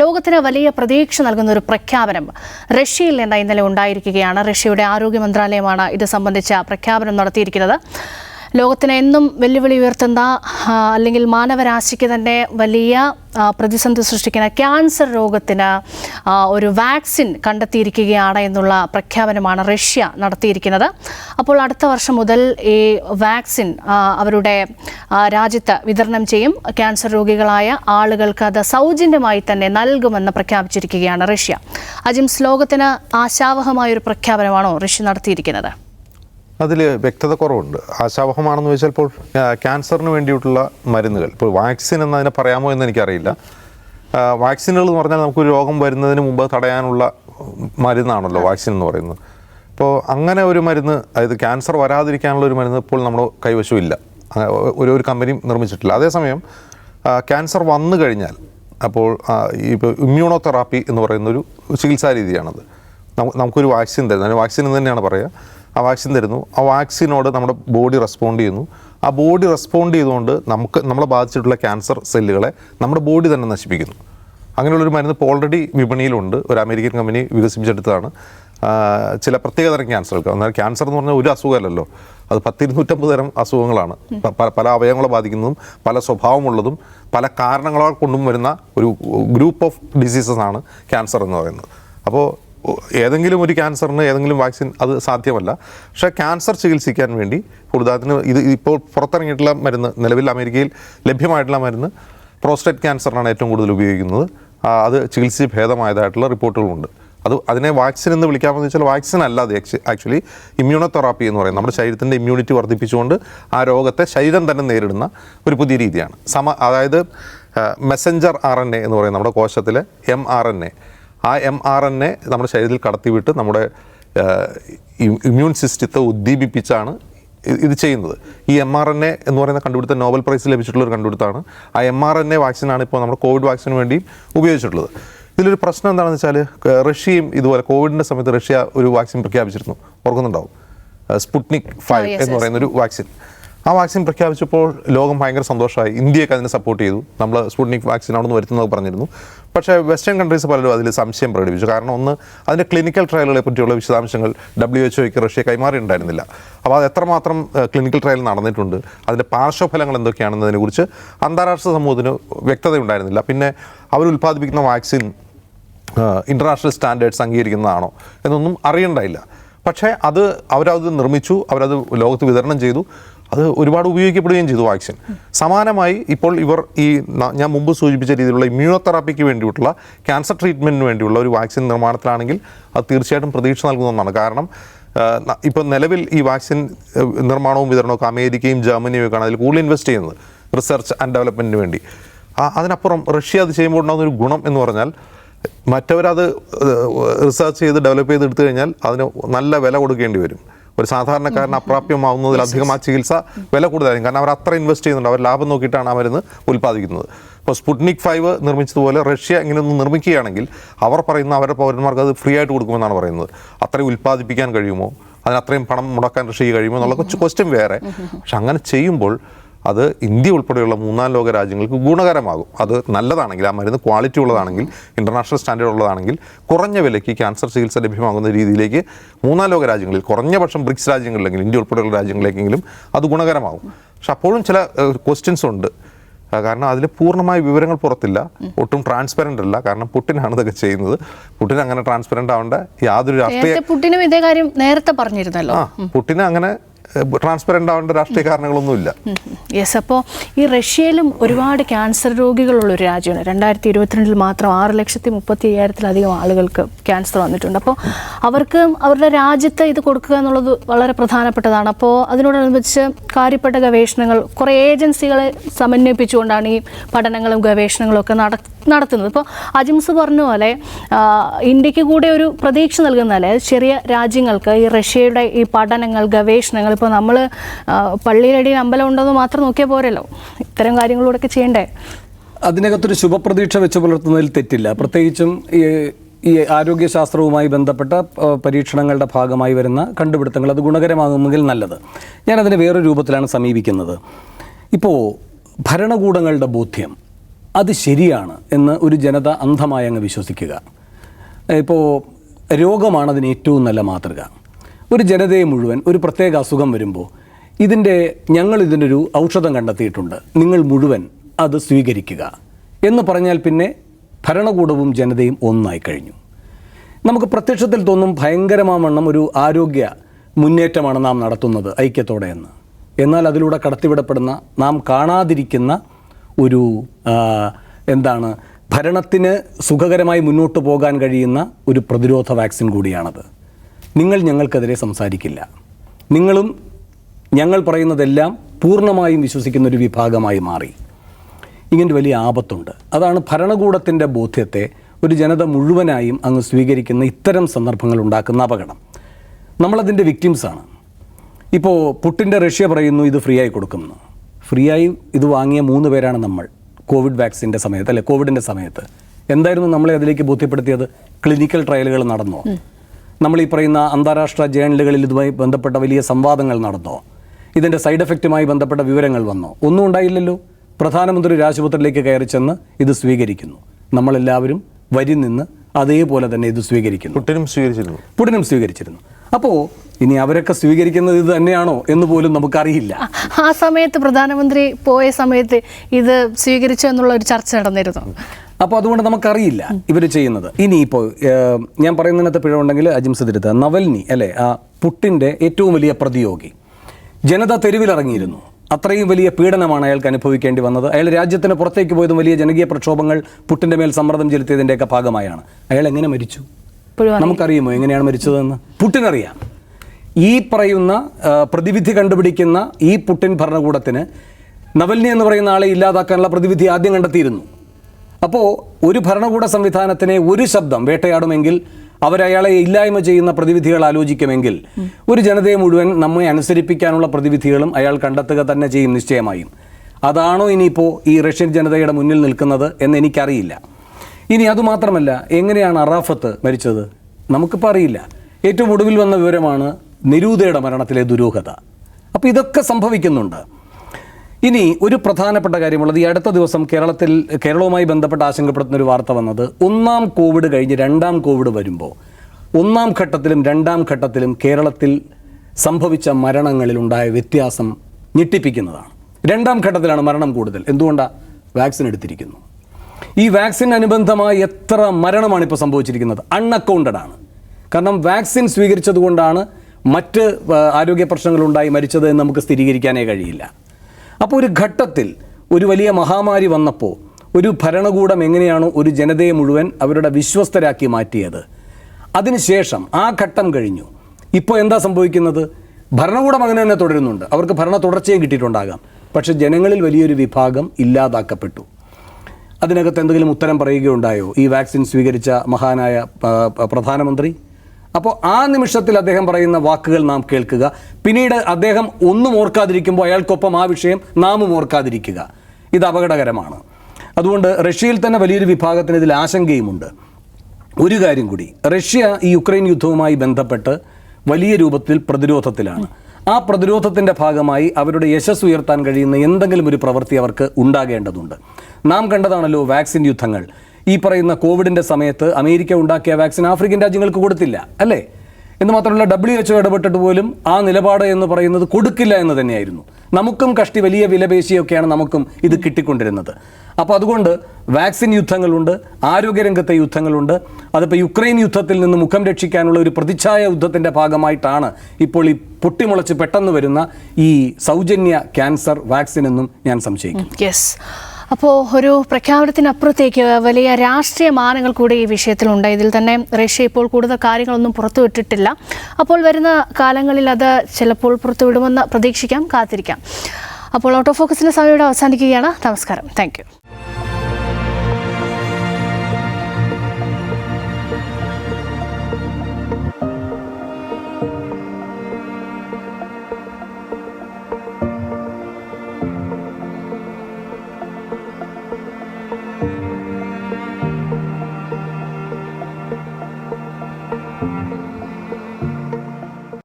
ലോകത്തിന് വലിയ പ്രതീക്ഷ നൽകുന്ന ഒരു പ്രഖ്യാപനം റഷ്യയിൽ നിന്ന് ഇന്നലെ ഉണ്ടായിരിക്കുകയാണ്. റഷ്യയുടെ ആരോഗ്യ മന്ത്രാലയമാണ് ഇത് സംബന്ധിച്ച പ്രഖ്യാപനം നടത്തിയിരിക്കുന്നത്. ലോകത്തിന് എന്നും വെല്ലുവിളി ഉയർത്തുന്ന അല്ലെങ്കിൽ മാനവരാശിക്ക് തന്നെ വലിയ പ്രതിസന്ധി സൃഷ്ടിക്കുന്ന ക്യാൻസർ രോഗത്തിന് ഒരു വാക്സിൻ കണ്ടെത്തിയിരിക്കുകയാണ് എന്നുള്ള പ്രഖ്യാപനമാണ് റഷ്യ നടത്തിയിരിക്കുന്നത്. അപ്പോൾ അടുത്ത വർഷം മുതൽ ഈ വാക്സിൻ അവരുടെ രാജ്യത്ത് വിതരണം ചെയ്യും. ക്യാൻസർ രോഗികളായ ആളുകൾക്ക് അത് സൗജന്യമായി തന്നെ നൽകുമെന്ന് പ്രഖ്യാപിച്ചിരിക്കുകയാണ് റഷ്യ. അജിംസ് ലോകത്തിന് ആശാവഹമായ ഒരു പ്രഖ്യാപനമാണോ റഷ്യ നടത്തിയിരിക്കുന്നത്? അതിൽ വ്യക്തത കുറവുണ്ട്. ആശാവഹമാണെന്ന് ആ, ക്യാൻസറിന് വേണ്ടിയിട്ടുള്ള മരുന്നുകൾ. ഇപ്പോൾ വാക്സിൻ എന്നതിനെ പറയാമോ എന്ന് എനിക്കറിയില്ല. വാക്സിനുകൾ എന്ന് പറഞ്ഞാൽ നമുക്ക് രോഗം വരുന്നതിന് മുമ്പ് തടയാനുള്ള മരുന്നാണല്ലോ വാക്സിൻ എന്ന് പറയുന്നത്. അപ്പോൾ അങ്ങനെ ഒരു മരുന്ന് അതായത് ക്യാൻസർ വരാതിരിക്കാനുള്ള ഒരു മരുന്ന് ഇപ്പോൾ നമ്മുടെ കൈവശം ഇല്ല ഒരു ഒരു കമ്പനിയും നിർമ്മിച്ചിട്ടില്ല. അതേസമയം ക്യാൻസർ വന്നു കഴിഞ്ഞാൽ അപ്പോൾ ഇപ്പോൾ ഇമ്മ്യൂണോ തെറാപ്പി എന്ന് പറയുന്നൊരു ചികിത്സാ രീതിയാണത് നമുക്ക് നമുക്കൊരു വാക്സിൻ തരുന്നത്. അതിന് വാക്സിൻ എന്ന് തന്നെയാണ് പറയുക. ആ വാക്സിൻ തരുന്നു. ആ വാക്സിനോട് നമ്മുടെ ബോഡി റെസ്പോണ്ട് ചെയ്യുന്നു. ആ ബോഡി റെസ്പോണ്ട് ചെയ്തുകൊണ്ട് നമുക്ക് നമ്മളെ ബാധിച്ചിട്ടുള്ള ക്യാൻസർ സെല്ലുകളെ നമ്മുടെ ബോഡി തന്നെ നശിപ്പിക്കുന്നു. അങ്ങനെയുള്ളൊരു മരുന്ന് ഇപ്പോൾ ഓൾറെഡി വിപണിയിലുണ്ട്. ഒരു അമേരിക്കൻ കമ്പനി വികസിപ്പിച്ചെടുത്തതാണ്. ചില പ്രത്യേകതരം ക്യാൻസറുകൾക്ക്. എന്നാൽ ക്യാൻസർ എന്ന് പറഞ്ഞാൽ ഒരു അസുഖമല്ലല്ലോ. അത് പത്തിരുന്നൂറ്റമ്പത് തരം അസുഖങ്ങളാണ്. പല അവയവങ്ങളെ ബാധിക്കുന്നതും പല സ്വഭാവമുള്ളതും പല കാരണങ്ങളാൽ കൊണ്ടും വരുന്ന ഒരു ഗ്രൂപ്പ് ഓഫ് ഡിസീസസ് ആണ് ക്യാൻസർ എന്ന് പറയുന്നത്. അപ്പോൾ ഏതെങ്കിലും ഒരു ക്യാൻസറിന് ഏതെങ്കിലും വാക്സിൻ അത് സാധ്യമല്ല. പക്ഷേ ക്യാൻസർ ചികിത്സിക്കാൻ വേണ്ടി ഉദാഹരണത്തിന് ഇത് ഇപ്പോൾ പുറത്തിറങ്ങിയിട്ടുള്ള മരുന്ന് നിലവിൽ അമേരിക്കയിൽ ലഭ്യമായിട്ടുള്ള മരുന്ന് പ്രോസ്റ്റേറ്റ് ക്യാൻസറിനാണ് ഏറ്റവും കൂടുതൽ ഉപയോഗിക്കുന്നത്. അത് ചികിത്സിച്ച് ഭേദമായതായിട്ടുള്ള റിപ്പോർട്ടുകളുണ്ട്. അത് അതിനെ വാക്സിൻ എന്ന് വിളിക്കാമെന്ന് വെച്ചാൽ വാക്സിൻ അല്ല അത് ആക്ച്വലി ഇമ്മ്യൂണോതെറാപ്പി എന്ന് പറയുന്നത്. നമ്മുടെ ശരീരത്തിന്റെ ഇമ്മ്യൂണിറ്റി വർദ്ധിപ്പിച്ചുകൊണ്ട് ആ രോഗത്തെ ശരീരം തന്നെ നേരിടുന്ന ഒരു പുതിയ രീതിയാണ്. സമ അതായത് മെസ്സഞ്ചർ ആർ എൻ എ എന്ന് പറയുന്നത് നമ്മുടെ കോശത്തിലെ എം ആർ എൻ എ. ആ എം ആർ എൻ എ നമ്മുടെ ശരീരത്തിൽ കടത്തിവിട്ട് നമ്മുടെ ഇമ്മ്യൂൺ സിസ്റ്റത്തെ ഉദ്ദീപിപ്പിച്ചാണ് ഇത് ചെയ്യുന്നത്. ഈ എം ആർ എൻ എ എന്ന് പറയുന്ന കണ്ടുപിടുത്തം നോബൽ പ്രൈസ് ലഭിച്ചിട്ടുള്ള ഒരു കണ്ടുപിടുത്തമാണ്. ആ എം ആർ എൻ എ വാക്സിനാണ് ഇപ്പോൾ നമ്മുടെ കോവിഡ് വാക്സിന് വേണ്ടിയും ഉപയോഗിച്ചിട്ടുള്ളത്. ഇതിലൊരു പ്രശ്നം എന്താണെന്ന് വെച്ചാൽ റഷ്യയും ഇതുപോലെ കോവിഡിന്റെ സമയത്ത് റഷ്യ ഒരു വാക്സിൻ പ്രഖ്യാപിച്ചിരുന്നു. ഓർക്കുന്നുണ്ടാവും. സ്പുട്നിക് ഫൈവ് എന്ന് yes. പറയുന്ന ഒരു വാക്സിൻ. ആ വാക്സിൻ പ്രഖ്യാപിച്ചപ്പോൾ ലോകം ഭയങ്കര സന്തോഷമായി. ഇന്ത്യയൊക്കെ അതിനെ സപ്പോർട്ട് ചെയ്തു. നമ്മൾ സ്പുട്നിക് വാക്സിൻ അവിടെ നിന്ന് വരുത്തുന്നത് പറഞ്ഞിരുന്നു. പക്ഷേ വെസ്റ്റേൺ കൺട്രീസ് പലരും അതിൽ സംശയം പ്രകടിപ്പിച്ചു. കാരണം ഒന്ന് അതിന്റെ ക്ലിനിക്കൽ ട്രയലുകളെ പറ്റിയുള്ള വിശദാംശങ്ങൾ ഡബ്ല്യു എച്ച് ഒക്ക് റഷ്യ കൈമാറിയിട്ടുണ്ടായിരുന്നില്ല അപ്പോൾ അത് എത്രമാത്രം ക്ലിനിക്കൽ ട്രയൽ നടന്നിട്ടുണ്ട് അതിന്റെ പാർശ്വഫലങ്ങൾ എന്തൊക്കെയാണെന്നതിനെക്കുറിച്ച് അന്താരാഷ്ട്ര സമൂഹത്തിന് വ്യക്തത ഉണ്ടായിരുന്നില്ല. പിന്നെ അവർ ഉൽപ്പാദിപ്പിക്കുന്ന വാക്സിൻ ഇന്റർനാഷണൽ സ്റ്റാൻഡേർഡ്സ് അംഗീകരിക്കുന്നതാണോ എന്നൊന്നും അറിയണ്ടായില്ല. പക്ഷേ അത് അവരത് നിർമ്മിച്ചു അവരത് ലോകത്ത് വിതരണം ചെയ്തു. അത് ഒരുപാട് ഉപയോഗിക്കപ്പെടുകയും ചെയ്തു വാക്സിൻ. സമാനമായി ഇപ്പോൾ ഇവർ ഈ ഞാൻ മുമ്പ് സൂചിപ്പിച്ച രീതിയിലുള്ള ഇമ്മ്യൂണോതെറാപ്പിക്ക് വേണ്ടിയിട്ടുള്ള ക്യാൻസർ ട്രീറ്റ്മെന്റിന് വേണ്ടിയുള്ള ഒരു വാക്സിൻ നിർമ്മാണത്തിലാണെങ്കിൽ അത് തീർച്ചയായിട്ടും പ്രതീക്ഷ നൽകുന്ന ഒന്നാണ് കാരണം ഇപ്പോൾ നിലവിൽ ഈ വാക്സിൻ നിർമ്മാണവും വിതരണവും അമേരിക്കയും ജർമ്മനിയും ഒക്കെയാണ് അതിൽ കൂടുതൽ ഇൻവെസ്റ്റ് ചെയ്യുന്നത് റിസർച്ച് ആൻഡ് ഡെവലപ്മെന്റിന് വേണ്ടി. അതിനപ്പുറം റഷ്യ അത് ചെയ്യുമ്പോൾ ഉണ്ടാകുന്ന ഒരു ഗുണം എന്ന് പറഞ്ഞാൽ മറ്റവരത് റിസർച്ച് ചെയ്ത് ഡെവലപ്പ് ചെയ്ത് എടുത്തു കഴിഞ്ഞാൽ അതിന് നല്ല വില കൊടുക്കേണ്ടി വരും. ഒരു സാധാരണക്കാരന് അപ്രാപ്യമാവുന്നതിലധികം ആ ചികിത്സ വില കൂടുതലായിരിക്കും. കാരണം അവർ അത്ര ഇൻവെസ്റ്റ് ചെയ്യുന്നുണ്ട്. അവർ ലാഭം നോക്കിയിട്ടാണ് ആ മരുന്ന് ഉൽപ്പാദിക്കുന്നത്. ഇപ്പോൾ സ്പുട്നിക് ഫൈവ് നിർമ്മിച്ചതുപോലെ റഷ്യ ഇങ്ങനെ ഒന്ന് നിർമ്മിക്കുകയാണെങ്കിൽ അവർ പറയുന്ന അവരുടെ പൗരന്മാർക്ക് അത് ഫ്രീ ആയിട്ട് കൊടുക്കുമെന്നാണ് പറയുന്നത്. അത്രയും ഉൽപ്പാദിപ്പിക്കാൻ കഴിയുമോ? അതിന് അത്രയും പണം മുടക്കാൻ റഷ്യ കഴിയുമോ? എന്നുള്ള കൊച്ചു ക്വസ്റ്റ്യൻ വേറെ. പക്ഷെ അങ്ങനെ ചെയ്യുമ്പോൾ അത് ഇന്ത്യ ഉൾപ്പെടെയുള്ള മൂന്നാം ലോക രാജ്യങ്ങൾക്ക് ഗുണകരമാകും. അത് നല്ലതാണെങ്കിൽ ആ മരുന്ന് ക്വാളിറ്റി ഉള്ളതാണെങ്കിൽ ഇന്റർനാഷണൽ സ്റ്റാൻഡേർഡ് ഉള്ളതാണെങ്കിൽ കുറഞ്ഞ വിലയ്ക്ക് ക്യാൻസർ ചികിത്സ ലഭ്യമാകുന്ന രീതിയിലേക്ക് മൂന്നാം ലോക രാജ്യങ്ങളിൽ കുറഞ്ഞ പക്ഷം ബ്രിക്സ് രാജ്യങ്ങളിലെങ്കിലും ഇന്ത്യ ഉൾപ്പെടെയുള്ള രാജ്യങ്ങളിലേക്കെങ്കിലും അത് ഗുണകരമാകും. പക്ഷെ അപ്പോഴും ചില ക്വസ്റ്റ്യൻസ് ഉണ്ട്. കാരണം അതിൽ പൂർണമായ വിവരങ്ങൾ പുറത്തില്ല. ഒട്ടും ട്രാൻസ്പെറന്റ് അല്ല. കാരണം പുട്ടിനാണ് ഇതൊക്കെ ചെയ്യുന്നത്. പുട്ടിന് അങ്ങനെ ട്രാൻസ്പെറന്റ് ആവേണ്ട യാതൊരു രാഷ്ട്രീയ പുട്ടിനും ഇതേ കാര്യം നേരത്തെ പറഞ്ഞിരുന്നല്ലോ. പുട്ടിന് അങ്ങനെ ട്രാൻസ്പെറന്റ് ആവേണ്ട രാഷ്ട്രീയ കാരണങ്ങളൊന്നുമില്ല. യെസ് അപ്പോൾ ഈ റഷ്യയിലും ഒരുപാട് ക്യാൻസർ രോഗികളുള്ള ഒരു രാജ്യമാണ്. രണ്ടായിരത്തി ഇരുപത്തിരണ്ടിൽ മാത്രം ആറ് ലക്ഷത്തി മുപ്പത്തി അയ്യായിരത്തിലധികം ആളുകൾക്ക് ക്യാൻസർ വന്നിട്ടുണ്ട്. അപ്പോൾ അവർക്ക് അവരുടെ രാജ്യത്ത് ഇത് കൊടുക്കുക എന്നുള്ളത് വളരെ പ്രധാനപ്പെട്ടതാണ്. അപ്പോൾ അതിനോടനുബന്ധിച്ച് കാര്യപ്പെട്ട ഗവേഷണങ്ങൾ കുറേ ഏജൻസികളെ സമന്വയിപ്പിച്ചുകൊണ്ടാണ് ഈ പഠനങ്ങളും ഗവേഷണങ്ങളും ഒക്കെ നട നടത്തുന്നത്. ഇപ്പോൾ അജിംസ് പറഞ്ഞ പോലെ ഇന്ത്യയ്ക്ക് കൂടെ ഒരു പ്രതീക്ഷ നൽകുന്നതല്ലേ ചെറിയ രാജ്യങ്ങൾക്ക് ഈ റഷ്യയുടെ ഈ പഠനങ്ങൾ ഗവേഷണങ്ങൾ ഇപ്പോൾ നമ്മൾ പള്ളിയിലടിയിൽ അമ്പലം ഉണ്ടെന്ന് മാത്രം നോക്കിയാൽ പോരല്ലോ. ഇത്തരം കാര്യങ്ങളൂടെയൊക്കെ ചെയ്യണ്ടേ? അതിനകത്തൊരു ശുഭപ്രതീക്ഷ വെച്ച് പുലർത്തുന്നതിൽ തെറ്റില്ല. പ്രത്യേകിച്ചും ഈ ഈ ആരോഗ്യശാസ്ത്രവുമായി ബന്ധപ്പെട്ട പരീക്ഷണങ്ങളുടെ ഭാഗമായി വരുന്ന കണ്ടുപിടുത്തങ്ങൾ അത് ഗുണകരമാകുമെങ്കിൽ നല്ലത്. ഞാനതിനെ വേറൊരു രൂപത്തിലാണ് സമീപിക്കുന്നത്. ഇപ്പോൾ ഭരണകൂടങ്ങളുടെ ബോധ്യം. അത് ശരിയാണ് എന്ന് ഒരു ജനത അന്ധമായി അങ്ങ് വിശ്വസിക്കുക. ഇപ്പോൾ രോഗമാണ് അതിന് ഏറ്റവും നല്ല മാതൃക. ഒരു ജനതയെ മുഴുവൻ ഒരു പ്രത്യേക അസുഖം വരുമ്പോൾ ഇതിന്റെ ഞങ്ങൾ ഇതിനൊരു ഔഷധം കണ്ടെത്തിയിട്ടുണ്ട്. നിങ്ങൾ മുഴുവൻ അത് സ്വീകരിക്കുക. എന്ന് പറഞ്ഞാൽ പിന്നെ ഭരണകൂടവും ജനതയും ഒന്നായി കഴിഞ്ഞു. നമുക്ക് പ്രത്യക്ഷത്തിൽ തോന്നും ഭയങ്കരമാവണ്ണം ഒരു ആരോഗ്യ മുന്നേറ്റമാണ് നാം നടത്തുന്നത് ഐക്യത്തോടെ എന്ന്. എന്നാൽ അതിലൂടെ കടത്തിവിടപ്പെടുന്ന നാം കാണാതിരിക്കുന്ന ഒരു എന്താണ് ഭരണത്തിന് സുഖകരമായി മുന്നോട്ട് പോകാൻ കഴിയുന്ന ഒരു പ്രതിരോധ വാക്സിൻ കൂടിയാണത്. നിങ്ങൾ ഞങ്ങൾക്കെതിരെ സംസാരിക്കില്ല. നിങ്ങളും ഞങ്ങൾ പറയുന്നതെല്ലാം പൂർണമായും വിശ്വസിക്കുന്ന ഒരു വിഭാഗമായി മാറി. ഇങ്ങനെ വലിയ ആപത്തുണ്ട്. അതാണ് ഭരണകൂടത്തിന്റെ ബോധ്യത്തെ ഒരു ജനത മുഴുവനായും അങ്ങ് സ്വീകരിക്കുന്ന ഇത്തരം സന്ദർഭങ്ങൾ ഉണ്ടാക്കുന്ന അപകടം. നമ്മളതിന്റെ വിക്ടിംസാണ് ഇപ്പോൾ പുട്ടിന്റെ റഷ്യ പറയുന്നു ഇത് ഫ്രീ ആയി കൊടുക്കുന്നു. ഫ്രീ ആയി ഇത് വാങ്ങിയ മൂന്ന് പേരാണ് നമ്മൾ കോവിഡ് വാക്സിന്റെ സമയത്ത് അല്ലെ? കോവിഡിന്റെ സമയത്ത്. എന്തായിരുന്നു നമ്മളെ അതിലേക്ക് ബോധ്യപ്പെടുത്തിയത്? ക്ലിനിക്കൽ ട്രയലുകൾ നടന്നോ. നമ്മൾ ഈ പറയുന്ന അന്താരാഷ്ട്ര ജേണലുകളിൽ ഇതുമായി ബന്ധപ്പെട്ട വലിയ സംവാദങ്ങൾ നടന്നോ? ഇതിന്റെ സൈഡ് എഫക്റ്റുമായി ബന്ധപ്പെട്ട വിവരങ്ങൾ വന്നോ? ഒന്നും ഉണ്ടായില്ലല്ലോ. പ്രധാനമന്ത്രി ഒരു ആശുപത്രിയിലേക്ക് കയറി ചെന്ന് ഇത് സ്വീകരിക്കുന്നു. നമ്മളെല്ലാവരും വരി നിന്ന് അതേപോലെ തന്നെ ഇത് സ്വീകരിക്കുന്നു. പുട്ടിനും സ്വീകരിച്ചിരുന്നു. പുടിനും സ്വീകരിച്ചിരുന്നു. അപ്പോൾ ഇനി അവരൊക്കെ സ്വീകരിക്കുന്നത് ഇത് തന്നെയാണോ എന്ന് പോലും നമുക്കറിയില്ല. ആ സമയത്ത് പ്രധാനമന്ത്രി പോയ സമയത്ത് ഇത് സ്വീകരിച്ചു എന്നുള്ള ഒരു ചർച്ച നടന്നിരുന്നു. അപ്പോൾ അതുകൊണ്ട് നമുക്കറിയില്ല ഇവർ ചെയ്യുന്നത്. ഇനി ഇപ്പോൾ ഞാൻ പറയുന്നതിനകത്ത് പിഴവുണ്ടെങ്കിൽ അജിംസ് തിരുത്ത നവൽനി അല്ലേ ആ പുട്ടിന്റെ ഏറ്റവും വലിയ പ്രതിയോഗി. ജനത തെരുവിലിറങ്ങിയിരുന്നു. അത്രയും വലിയ പീഡനമാണ് അയാൾക്ക് അനുഭവിക്കേണ്ടി വന്നത്. അയാൾ രാജ്യത്തിന് പുറത്തേക്ക് പോയതും വലിയ ജനകീയ പ്രക്ഷോഭങ്ങൾ പുട്ടിന്റെ മേൽ സമ്മർദ്ദം ചെലുത്തിയതിന്റെയൊക്കെ ഭാഗമായാണ്. അയാൾ എങ്ങനെ മരിച്ചു? നമുക്കറിയുമോ എങ്ങനെയാണ് മരിച്ചതെന്ന്? പുട്ടിനറിയാം. ഈ പറയുന്ന പ്രതിവിധി കണ്ടുപിടിക്കുന്ന ഈ പുട്ടിൻ ഭരണകൂടത്തിന് നവൽനി എന്ന് പറയുന്ന ആളെ ഇല്ലാതാക്കാനുള്ള പ്രതിവിധി ആദ്യം കണ്ടെത്തിയിരുന്നു. അപ്പോൾ ഒരു ഭരണകൂട സംവിധാനത്തിനെ ഒരു ശബ്ദം വേട്ടയാടുമെങ്കിൽ അവരയാളെ ഇല്ലായ്മ ചെയ്യുന്ന പ്രതിവിധികൾ ആലോചിക്കുമെങ്കിൽ ഒരു ജനതയെ മുഴുവൻ നമ്മെ അനുസരിപ്പിക്കാനുള്ള പ്രതിവിധികളും അയാൾ കണ്ടെത്തുക തന്നെ ചെയ്യും നിശ്ചയമായും. അതാണോ ഇനിയിപ്പോൾ ഈ റഷ്യൻ ജനതയുടെ മുന്നിൽ നിൽക്കുന്നത് എന്ന് എനിക്കറിയില്ല. ഇനി അതുമാത്രമല്ല എങ്ങനെയാണ് അറാഫത്ത് മരിച്ചത്? നമുക്കിപ്പോൾ അറിയില്ല. ഏറ്റവും ഒടുവിൽ വന്ന വിവരമാണ് നിരൂതയുടെ മരണത്തിലെ ദുരൂഹത. അപ്പോൾ ഇതൊക്കെ സംഭവിക്കുന്നുണ്ട്. ഇനി ഒരു പ്രധാനപ്പെട്ട കാര്യമുള്ളത് ഈ അടുത്ത ദിവസം കേരളത്തിൽ കേരളവുമായി ബന്ധപ്പെട്ട് ആശങ്കപ്പെടുത്തുന്ന ഒരു വാർത്ത വന്നത് ഒന്നാം കോവിഡ് കഴിഞ്ഞ് രണ്ടാം കോവിഡ് വരുമ്പോൾ ഒന്നാം ഘട്ടത്തിലും രണ്ടാം ഘട്ടത്തിലും കേരളത്തിൽ സംഭവിച്ച മരണങ്ങളിൽ ഉണ്ടായ വ്യത്യാസം ഞെട്ടിപ്പിക്കുന്നതാണ്. രണ്ടാം ഘട്ടത്തിലാണ് മരണം കൂടുതൽ. എന്തുകൊണ്ടാണ് വാക്സിൻ എടുത്തിരിക്കുന്നു. ഈ വാക്സിൻ അനുബന്ധമായി എത്ര മരണമാണ് ഇപ്പോൾ സംഭവിച്ചിരിക്കുന്നത്? അൺഅക്കൗണ്ടഡ് ആണ് കാരണം വാക്സിൻ സ്വീകരിച്ചതുകൊണ്ടാണ് മറ്റ് ആരോഗ്യ പ്രശ്നങ്ങളുണ്ടായി മരിച്ചത് എന്ന് നമുക്ക് സ്ഥിരീകരിക്കാനേ കഴിയില്ല. അപ്പോൾ ഒരു ഘട്ടത്തിൽ ഒരു വലിയ മഹാമാരി വന്നപ്പോൾ ഒരു ഭരണകൂടം എങ്ങനെയാണോ ഒരു ജനതയെ മുഴുവൻ അവരുടെ വിശ്വസ്തരാക്കി മാറ്റിയത്? അതിനുശേഷം ആ ഘട്ടം കഴിഞ്ഞു. ഇപ്പോൾ എന്താ സംഭവിക്കുന്നത്? ഭരണകൂടം അങ്ങനെ തന്നെ തുടരുന്നുണ്ട്. അവർക്ക് ഭരണ തുടർച്ചയും കിട്ടിയിട്ടുണ്ടാകാം. പക്ഷെ ജനങ്ങളിൽ വലിയൊരു വിഭാഗം ഇല്ലാതാക്കപ്പെട്ടു. അതിനകത്ത് എന്തെങ്കിലും ഉത്തരം പറയുകയുണ്ടായോ? ഈ വാക്സിൻ സ്വീകരിച്ച മഹാനായ പ്രധാനമന്ത്രി? അപ്പോൾ ആ നിമിഷത്തിൽ അദ്ദേഹം പറയുന്ന വാക്കുകൾ നാം കേൾക്കുക. പിന്നീട് അദ്ദേഹം ഒന്നും ഓർക്കാതിരിക്കുമ്പോൾ അയാൾക്കൊപ്പം ആ വിഷയം നാമും ഓർക്കാതിരിക്കുക. ഇത് അപകടകരമാണ്. അതുകൊണ്ട് റഷ്യയിൽ തന്നെ വലിയൊരു വിഭാഗത്തിന് ഇതിൽ ആശങ്കയുമുണ്ട്. ഒരു കാര്യം കൂടി. റഷ്യ ഈ യുക്രൈൻ യുദ്ധവുമായി ബന്ധപ്പെട്ട് വലിയ രൂപത്തിൽ പ്രതിരോധത്തിലാണ്. ആ പ്രതിരോധത്തിന്റെ ഭാഗമായി അവരുടെ യശസ് ഉയർത്താൻ കഴിയുന്ന എന്തെങ്കിലും ഒരു പ്രവൃത്തി അവർക്ക് ഉണ്ടാകേണ്ടതുണ്ട്. നാം കണ്ടതാണല്ലോ വാക്സിൻ യുദ്ധങ്ങൾ. ഈ പറയുന്ന കോവിഡിന്റെ സമയത്ത് അമേരിക്ക ഉണ്ടാക്കിയ വാക്സിൻ ആഫ്രിക്കൻ രാജ്യങ്ങൾക്ക് കൊടുത്തില്ല അല്ലേ? എന്ന് മാത്രമല്ല ഡബ്ല്യു എച്ച് ഇടപെട്ടിട്ട് പോലും ആ നിലപാട് എന്ന് പറയുന്നത് കൊടുക്കില്ല എന്ന് തന്നെയായിരുന്നു. നമുക്കും കഷ്ടി വലിയ വിലപേശിയൊക്കെയാണ് നമുക്കും ഇത് കിട്ടിക്കൊണ്ടിരുന്നത്. അപ്പോൾ അതുകൊണ്ട് വാക്സിൻ യുദ്ധങ്ങളുണ്ട് ആരോഗ്യരംഗത്തെ യുദ്ധങ്ങളുണ്ട്. അതിപ്പോൾ യുക്രൈൻ യുദ്ധത്തിൽ നിന്ന് മുഖം രക്ഷിക്കാനുള്ള ഒരു പ്രതിച്ഛായ യുദ്ധത്തിന്റെ ഭാഗമായിട്ടാണ് ഇപ്പോൾ ഈ പൊട്ടിമുളച്ച് പെട്ടെന്ന് വരുന്ന ഈ സൗജന്യ ക്യാൻസർ വാക്സിൻ എന്നും ഞാൻ സംശയിക്കും യെസ് അപ്പോൾ ഒരു പ്രഖ്യാപനത്തിനപ്പുറത്തേക്ക് വലിയ രാഷ്ട്രീയ മാനങ്ങൾ കൂടി ഈ വിഷയത്തിലുണ്ട്. ഇതിൽ തന്നെ റഷ്യ ഇപ്പോൾ കൂടുതൽ കാര്യങ്ങളൊന്നും പുറത്തുവിട്ടിട്ടില്ല. അപ്പോൾ വരുന്ന കാലങ്ങളിൽ അത് ചിലപ്പോൾ പുറത്തുവിടുമെന്ന് പ്രതീക്ഷിക്കാം കാത്തിരിക്കാം. അപ്പോൾ ഓട്ടോ ഫോക്കസിന്റെ സമയം ഇവിടെ അവസാനിക്കുകയാണ്. നമസ്കാരം. താങ്ക്